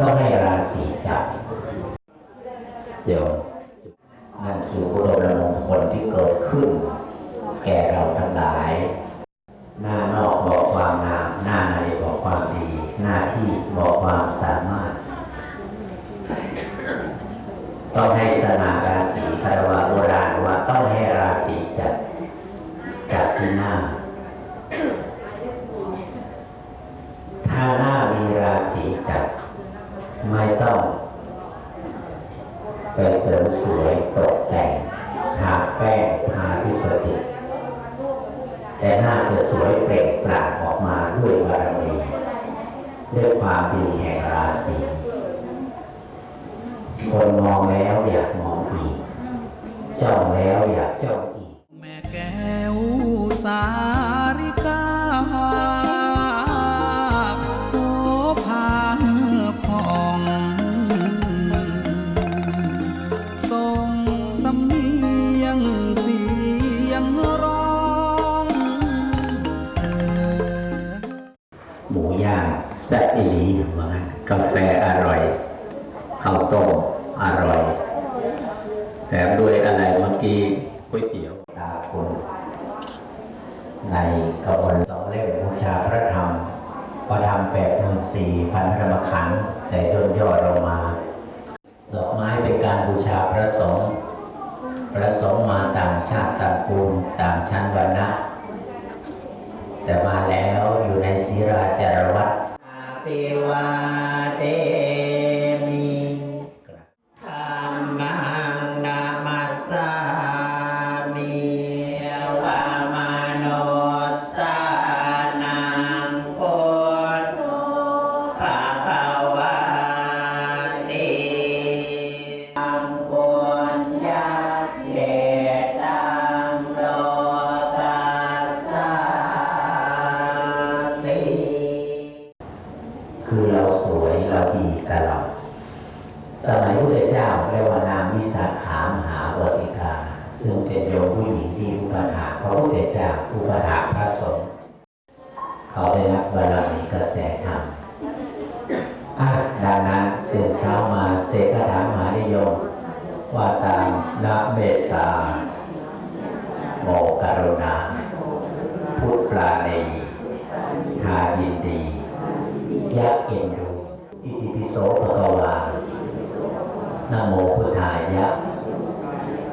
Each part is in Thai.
มาเนี่ยต้องให้ราศีจับเดี๋ยวนั่นคืออุดมมงคลที่เกิดขึ้น แก่เราทั้งหลาย หน้านอกบอกความงามหน้าในบอกความดี หน้าที่บอกความสามารถ ต้องให้สนาราศีคารวะโบราณว่าต้องให้ราศีจัดจัดที่หน้า แต่หน้าจะสวยเปล่งปลั่งออกมาด้วยบารมีด้วยความดีแห่งราศีคนมองแล้วอยากมองอีกจ้องแล้วอยากจ้อง หมูย่างแซ่บอีหลีเหมือนกันกาแฟอร่อยข้าวต้มอร่อยแถมด้วยอะไรเมื่อกี้ก๋วยเตี๋ยวตาคุณในกระบวนสองเล่มบูชาพระธรรมประธรรมแปดหมื่นสี่พันธรรมขันธ์แต่ย่นย่อเรามา ดอกไม้เป็นการบูชาพระสงฆ์พระสงฆ์มาต่างชาติต่างภูมิต่างชั้นวรรณะ แต่มาแล้วอยู่ในศีราจารวัตอาปิวาเต คือเราสวยเราดีตลอดสมัยพระเจ้าเรียกว่านางวิสาขามหาวสิกา ซึ่งเป็นโยมผู้หญิงที่อุปถากพระพุทธเจ้าอุปถาพระสงฆ์เขาได้รับบารมีกระแสธรรมอะดังนั้นตื่นเช้ามาเสกคาถามหานิยม ว่าตามนะเมตตา โมกรุณา พุทธปราณีทายินดี ยักเอ็นดู อิติปิโสภะวานะโมพุทธายะ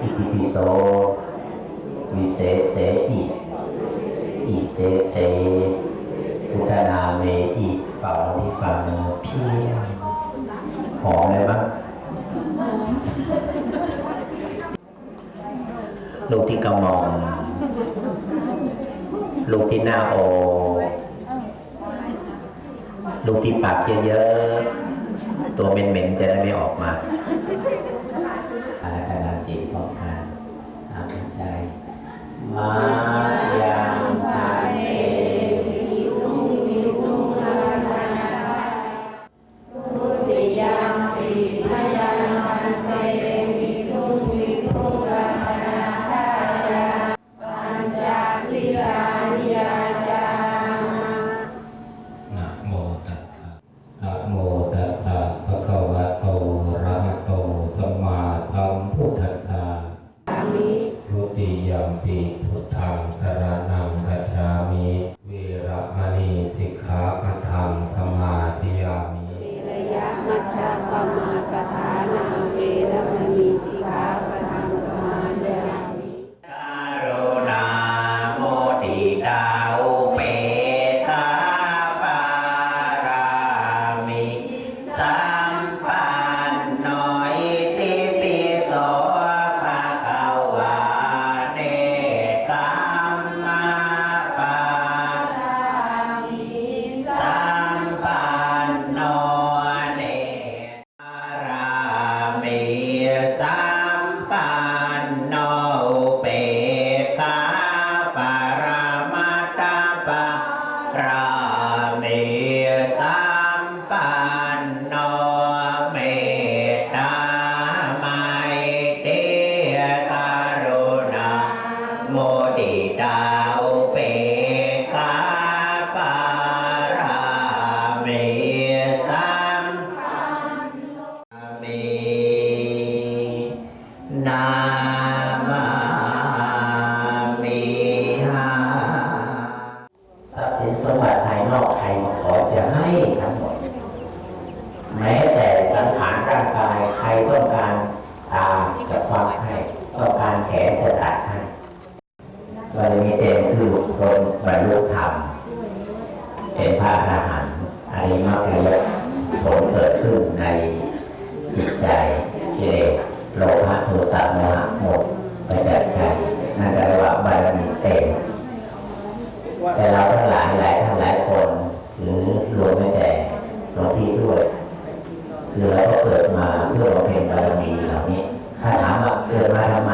อิติปิโส วิเศษเสอิอิเสเสพุทธนาเมอิเป่าที่ฝ่ามือเพียงหอมเลยบ้างลูกที่กระมอมลูกที่หน้าโอ ลูกที่ปากเยอะๆ ตัวเหม็นๆ จะได้ไม่ออกมา ขอจะให้ทั้งหมด แม้แต่สังขารร่างกายใครต้องการตาจะความให้ต้องการแขนจะตัดให้ก็เลยมีเต่ ที่ด้วยคือเราก็เกิดมาเพื่อเราเป็นบารมีเหล่านี้ถ้าถามว่าเกิดมาทำไม